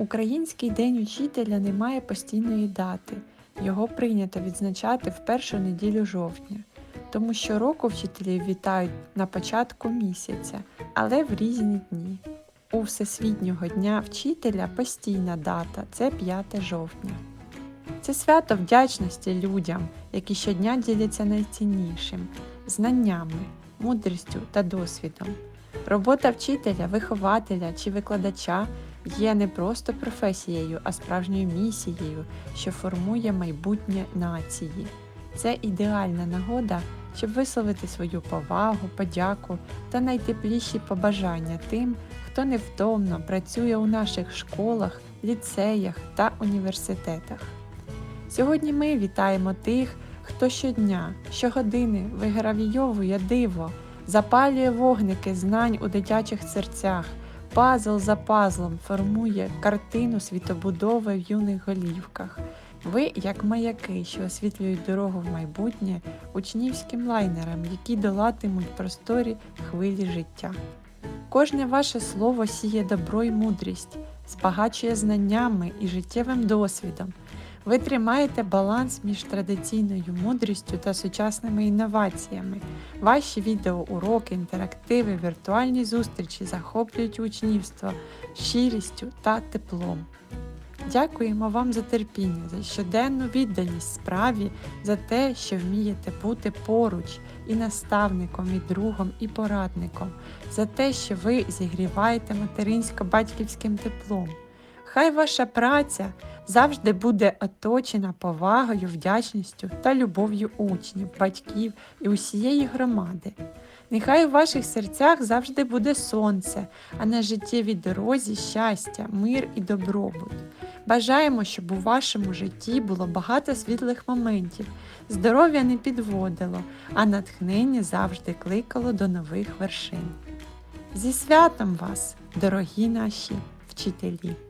Український день учителя не має постійної дати. Його прийнято відзначати в першу неділю жовтня, тому що року вчителів вітають на початку місяця, але в різні дні. У Всесвітнього дня вчителя постійна дата це 5 жовтня. Це свято вдячності людям, які щодня діляться найціннішим знаннями, мудрістю та досвідом. Робота вчителя, вихователя чи викладача є не просто професією, а справжньою місією, що формує майбутнє нації. Це ідеальна нагода, щоб висловити свою повагу, подяку та найтепліші побажання тим, хто невтомно працює у наших школах, ліцеях та університетах. Сьогодні ми вітаємо тих, хто щодня, щогодини вигравійовує диво, запалює вогники знань у дитячих серцях, пазл за пазлом формує картину світобудови в юних голівках. Ви, як маяки, що освітлюють дорогу в майбутнє учнівським лайнерам, які долатимуть просторі хвилі життя. Кожне ваше слово сіє добро й мудрість, збагачує знаннями і життєвим досвідом. Ви тримаєте баланс між традиційною мудрістю та сучасними інноваціями. Ваші відеоуроки, інтерактиви, віртуальні зустрічі захоплюють учнівство щирістю та теплом. Дякуємо вам за терпіння, за щоденну відданість справі, за те, що вмієте бути поруч і наставником, і другом, і порадником, за те, що ви зігріваєте материнсько-батьківським теплом. Хай ваша праця завжди буде оточена повагою, вдячністю та любов'ю учнів, батьків і усієї громади. Нехай у ваших серцях завжди буде сонце, а на життєвій дорозі щастя, мир і добробут. Бажаємо, щоб у вашому житті було багато світлих моментів, здоров'я не підводило, а натхнення завжди кликало до нових вершин. Зі святом вас, дорогі наші вчителі!